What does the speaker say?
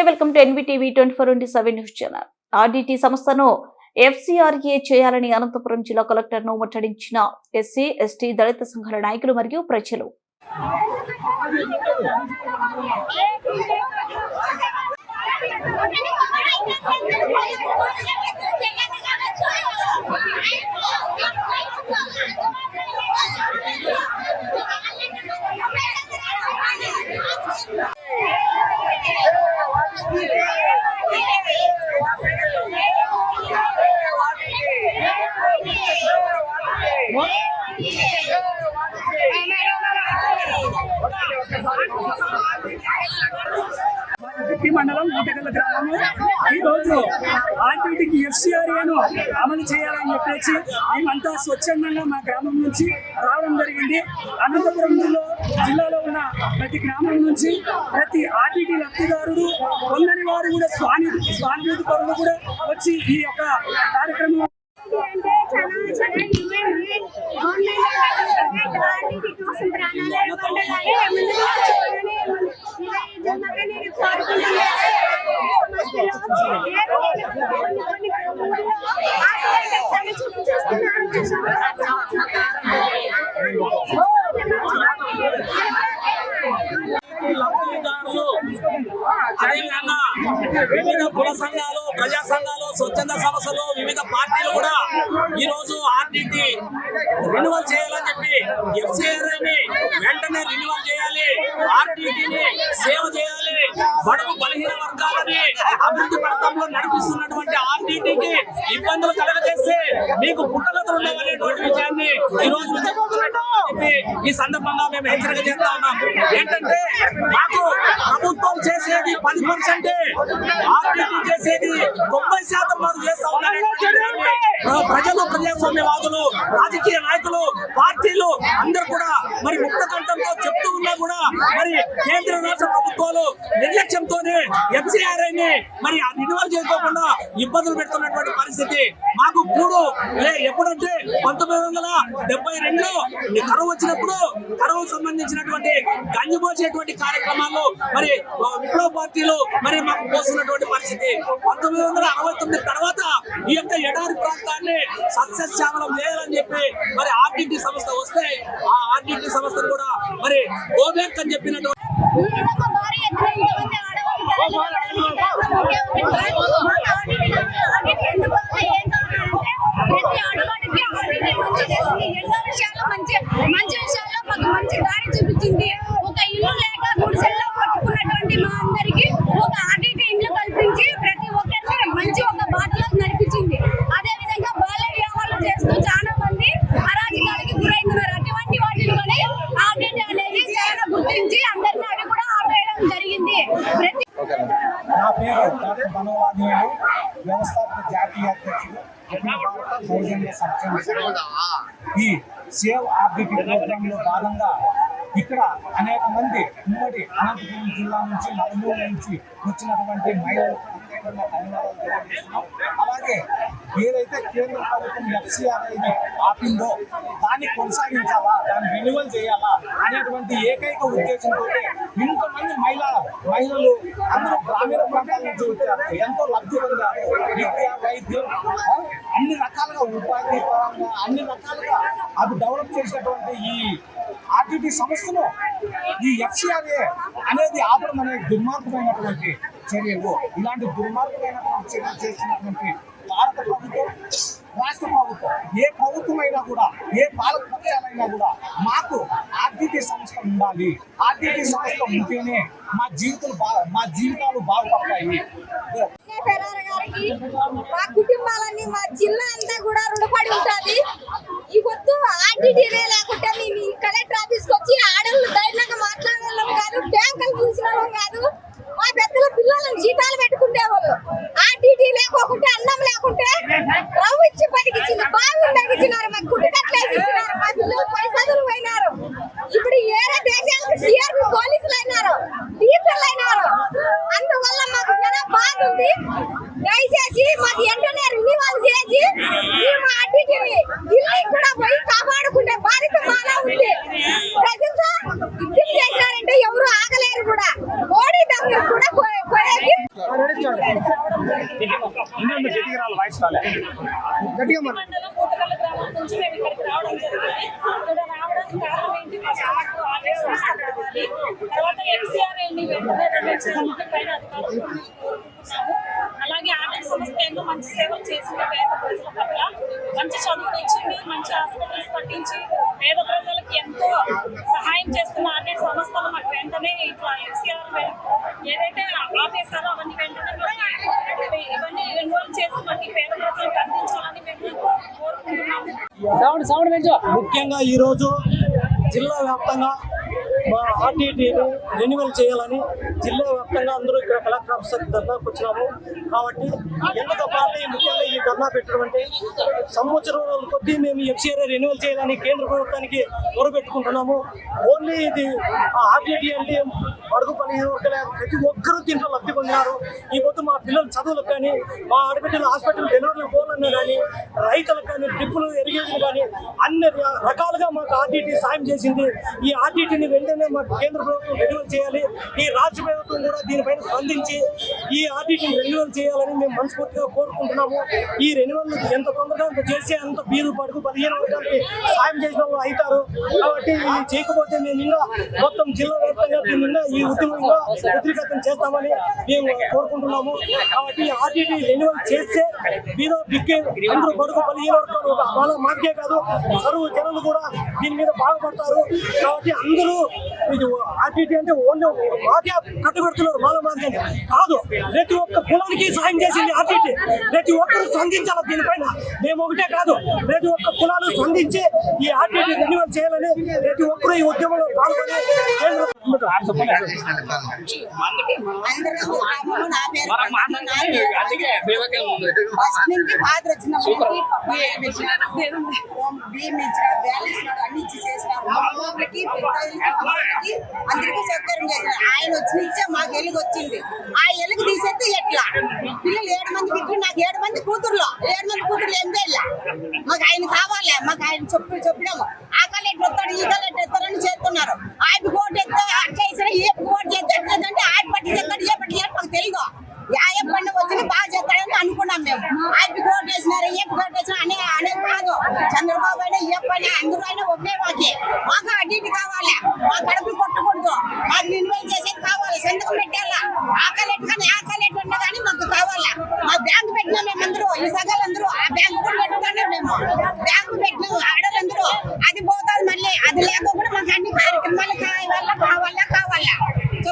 నమస్తే welcome to NBTV twenty four into seven news channel. RDT సంస్థను FCRA చేయాలని అనంతపురం జిల్లా కలెక్టర్ను ముట్టడించిన ఎస్సీ ఎస్టీ దళిత సంఘాల నాయకులు మరియు ప్రజలు పెట్టి మండలం మూటగల్ల గ్రామము ఈ రోజు ఆర్టీటీకి ఎఫ్సిఆర్ఏను అమలు చేయాలని చెప్పేసి మేమంతా స్వచ్ఛందంగా మా గ్రామం నుంచి రావడం జరిగింది. అనంతపురం జిల్లా జిల్లాలో ఉన్న ప్రతి గ్రామం నుంచి ప్రతి ఆర్టీటీ లబ్ధిదారుడు కొందరి వారు కూడా స్వామి స్వానుభూతి పరులు కూడా వచ్చి ఈ యొక్క కార్యక్రమం ప్రాణాలు అదేవిధంగా వివిధ కుల సంఘాలు ప్రజా సంఘాలు స్వచ్ఛంద సంస్థలు వివిధ పార్టీలు కూడా ఈ రోజు ఆర్టీటీ రెన్యువల్ చేయాలని చెప్పి ఎఫ్సిఆర్ఐని వెంటనే రెన్యువల్ చేయాలి ఆర్టీటీని సేవ చేయాలి బడుగు బలహీన వర్గాలని అభివృద్ధి పథకంలో నడిపిస్తున్నటువంటి ఆర్టీటీకి ఇబ్బందులు కలగజేస్తే మీకు పుట్టగతులు ఉండవనేటువంటి విషయాన్ని ఈ రోజు చెప్పి ఈ సందర్భంగా మేము హెచ్చరిక చేస్తా ఉన్నాం. ఏంటంటే మాకు ప్రభుత్వం చేసేది పది పర్సెంటే ఆర్టీటీ చేసేది తొంభై శాతం మాకు చేస్తా ఉన్నారు ప్రజలు ప్రజాస్వామ్యవాదులు రాజకీయ నాయకులు పార్టీలు అందరు కూడా మరి ముక్త కంఠంతో చెప్తూ ఉన్నా కూడా మరి కేంద్ర రాష్ట్ర ప్రభుత్వాలు ని మరి రినివల్ చేసుకోకుండా ఇబ్బందులు పెడుతున్నటువంటి పరిస్థితి. మాకు కూడు లే ఎప్పుడంటే పంతొమ్మిది వందల డెబ్బై రెండులో కరువు వచ్చినప్పుడు కరువు సంబంధించినటువంటి గంజిపోసేటువంటి కార్యక్రమాలు మరి విప్లవ పార్టీలు మరి మాకు పోస్తున్నటువంటి పరిస్థితి. పంతొమ్మిది వందల అరవై తొమ్మిది తర్వాత ఈ యొక్క ఎడారి ప్రాంతాన్ని సస్యశ్యామలం చేయాలని చెప్పి మరి ఆర్టీటీ సంస్థ వస్తే ఆ ఆర్టీటీ సంస్థను కూడా మరి గోబ్యాక్ అని చెప్పినటువంటి ఈ విధంగా భారీ ఎత్తున ఇంతమంది ఆడవాళ్ళు మంచి మంచి విషయాల్లో మాకు మంచి దారి చూపించింది ఒక ఇల్లు లేక గుడిసెల్లో పట్టుకున్నటువంటి మా అందరికి ఒక ఆర్టీటీ ఇల్లు కల్పించి ప్రతి ఒక్కరిని మంచి ఒక బాటలో నడిపించింది అదే విధంగా బాల్య వివాహాలు చేస్తూ చాలా మంది అరాజకాలకి గురవుతున్నారు అటువంటి వాటిని కూడా ఆర్టీటీ అనేది చాలా గుర్తించి అందరినీ అవి కూడా ఆపేయడం జరిగింది ప్రతి నా పేరు డాక్టర్ బనవాదినేడు వ్యవస్థాపక జాతీయ అధ్యక్షుడు అఖిల భారత సౌజన్య సంక్షేమ సంఘం. ఈ సేవ్ ఆర్బిటి ప్రోగ్రామ్లో భాగంగా ఇక్కడ అనేక మంది ఉమ్మడి అనంతపురం జిల్లా నుంచి నలుమూల నుంచి వచ్చినటువంటి మహిళలు ప్రత్యేకంగా ధన్యవాదాలు తెలియజేస్తున్నాం అలాగే ఏదైతే కేంద్ర ప్రభుత్వం ఎఫ్సిఆర్ఐని ఆపిందో దాన్ని కొనసాగించాలా దాన్ని రెన్యువల్ చేయాలా అనేటువంటి ఏకైక ఉద్దేశంతో ఇంతమంది మహిళ మహిళలు అందరూ గ్రామీణ ప్రాంతాల నుంచి వచ్చారు. ఎంతో లబ్ధి పొందారు. విద్య వైద్యం అన్ని రకాలుగా ఉపాధి పరంగా అన్ని రకాలుగా అది డెవలప్ చేసినటువంటి ఈ ఆర్టీటీ సంస్థను ఈ ఎఫ్సిఆర్ఏ అనేది ఆపడం అనేది దుర్మార్గమైనటువంటి చర్యలు. ఇలాంటి దుర్మార్గమైనటువంటి చర్యలు చేస్తున్నటువంటి భారత ప్రభుత్వం రాష్ట్ర ప్రభుత్వం ఏ ప్రభుత్వమైనా కూడా ఏ పాలక పక్షాలైనా కూడా మాకు ఆర్థిక సంస్థ ఉండాలి. ఆర్థిక సంస్థ ఉంటేనే మా జీవితాలు బా- మా జీవితాలు బాగుపడతాయి. మా కుటుంబాలన్నీ మా జిల్లా అంతా కూడా రుణపడి ఉంటుంది. ఈ పొద్దు ఆర్టీటీనే లేకుంటే మేము ఈ కలెక్టర్ ఆఫీస్కి వచ్చి ఆడళ్ళు ధైర్యంగా మాట్లాడడం కాదు బ్యాంకులు చూసిన వాళ్ళం కాదు మా పెద్దల పిల్లలను జీతాలు పెట్టుకుంటే వాళ్ళు ఆర్టీటీ లేకోకుంటే అన్నం లేకుంటే రవ్వు ఇచ్చి బతికిచ్చింది బావి తగ్గించినారు మా కుటుంబట్లేదు ఇచ్చినారు పైసలు పోయినారు. ఇప్పుడు ఏరే దేశాలకు సిఆర్పి పోలీసులు అయినారు టీచర్లు అయినారు. అందువల్ల మాకు చాలా బాధ ఉంది. దయచేసి మాకు వెంటనే రినివల్ చేసి మేము అన్నిటిని ఢిల్లీ కూడా పోయి కాపాడుకునే బాధ్యత మాలా ఉంది. ప్రజలతో యుద్ధం చేశారంటే ఎవరు ఆగలేరు కూడా. మోడీ దగ్గర కూడా పోయి కొనేకి మండలం కోటకల్ల గ్రామం నుంచి మేము ఇక్కడికి రావడం జరిగింది ఇక్కడ రావడానికి కారణం ఏంటి ఫస్ట్ మాకు ఆర్డర్ సంస్థ కావాలి తర్వాత ఎన్సీఆర్ ఏంటి వెంటనే రిలీజ్ చేయాలని పైన అధికారులు కోరుకుంటున్నాము అలాగే ఆర్డర్ సంస్థ ఎన్నో మంచి సేవలు చేసింది. పేద ప్రజల పట్ల మంచి చదువులు ఇచ్చింది మంచి హాస్పిటల్స్ పట్టించి పేద ప్రజలకి ఎంతో సహాయం చేస్తున్న ఆర్డర్ సంస్థలు మాకు వెంటనే ఇట్లా ఎన్సీఆర్ ఏదైతే ఆపేసారో అవన్నీ వెంటనే మాకు ఇవన్నీ ఇన్వాల్వ్ చేసి మనకి పేద ప్రజలకు అందించాలని మేము కోరుకుంటున్నాము. ముఖ్యంగా ఈరోజు జిల్లా వ్యాప్తంగా మా ఆర్టీటీని రెన్యువల్ చేయాలని జిల్లా వ్యాప్తంగా అందరూ ఇక్కడ కలెక్టర్ ఆఫీసర్ ధర్నాకు వచ్చినాము. కాబట్టి ఎంతతో పాటు ముఖ్యంగా ఈ ధర్నా పెట్టడం అంటే సంవత్సరం కొద్దీ మేము ఎఫ్సీఆర్ రెన్యువల్ చేయాలని కేంద్ర ప్రభుత్వానికి మొరపెట్టుకుంటున్నాము. ఓన్లీ ఇది ఆర్టీటీ అంటే అడుగు పని ప్రతి ఒక్కరూ దీంట్లో లబ్ధి పొందినారు. ఈ పొద్దు మా పిల్లల చదువులకు కానీ మా ఆడబిడ్డల హాస్పిటల్ డెలివరీలు పోవాలన్నా కానీ రైతులకు కానీ ట్రిప్పులు ఎరిగేషన్ కానీ అన్ని రకాలుగా మాకు ఆర్టీటీ సాయం చేసింది. ఈ ఆర్టీటీని వెంటనే మాకు కేంద్ర ప్రభుత్వం రెన్యువల్ చేయాలి. ఈ రాష్ట్ర ప్రభుత్వం కూడా దీనిపైన స్పందించి ఈ ఆర్టీటీని రెన్యువల్ చేయాలని మేము మనస్ఫూర్తిగా కోరుకుంటున్నాము. ఈ రెన్యువల్ ఎంత తొందరగా అంత చేస్తే అంత బీరు పడుకు పదిహేను వర్గాలకి సాయం చేసిన వాళ్ళు అవుతారు. కాబట్టి ఇది చేయకపోతే మేము ఇంకా మొత్తం జిల్లా వ్యాప్తంగా దీన్ని ఈ ఉద్యమంగా ఉద్రికతం చేస్తామని మేము కోరుకుంటున్నాము. కాబట్టి ఆర్టీటీ రెన్యువల్ చేస్తే బీరో బిక్కే అందరూ బడుగు పదిహేను వర్గాలు ఒక వాళ్ళ మాకే కాదు సరువు జనాలు కూడా దీని మీద బాగుపడతారు. కాబట్టి అందరూ ఇది ఆర్టీటీ అంటే ఓన్లీ మాఫియా కట్టుబెడుతున్నారు మాల మార్గం కాదు ప్రతి ఒక్క కులానికి సాయం చేసింది ఆర్టీటీ. ప్రతి ఒక్కరు స్పందించాలి దీనిపైన? మేము ఒకటే కాదు ప్రతి ఒక్క కులాలు స్పందించి ఈ ఆర్టీటీ రెన్యువల్ చేయాలని ప్రతి ఒక్కరు ఈ ఉద్యమంలో పాల్గొని నా పేరు ఫాదర్ వచ్చినప్పటికి అందరికీ సౌకర్యం చేశారు ఆయన వచ్చిన ఇచ్చే మాకు ఎలుగు వచ్చింది ఆ ఎలుగు తీసేస్తే ఎట్లా పిల్లలు ఏడు మంది బిడ్డలు నాకు ఏడు మంది కూతురులో ఏడు మంది కూతురు ఏం చేయాల మాకు ఆయన కావాలి మాకు ఆయన చెప్పు చెప్పినాము. ఆ కలెక్టర్ వస్తాడు ఈ కలెక్టర్ వస్తారని చేస్తున్నారు. ఆయన కోట్ ఎత్తే అట్లా వేసినా ఏ కోట్ చేస్తే ఎట్లేదంటే ఆయన పట్టి చేస్తాడు ఏ పట్టి చేస్తాడు మాకు తెలియదు. ఏ పండుగ వచ్చింది బాగా చేస్తాడని అనుకున్నాం మేము. ఆయన కోట్ వేసినారు ఏ కోట్ వేసినా అనే అనే కాదు. చంద్రబాబు అయినా ఏ పని అందరూ అయినా ఒకే మాకి మాకు అటు ఇటు కావాలి. మా కడుపులు కొట్టకూడదు. మాకు నిల్వలు చేసేది కావాలి. సంతకం పెట్టాలా? ఆకలి కలెక్టర్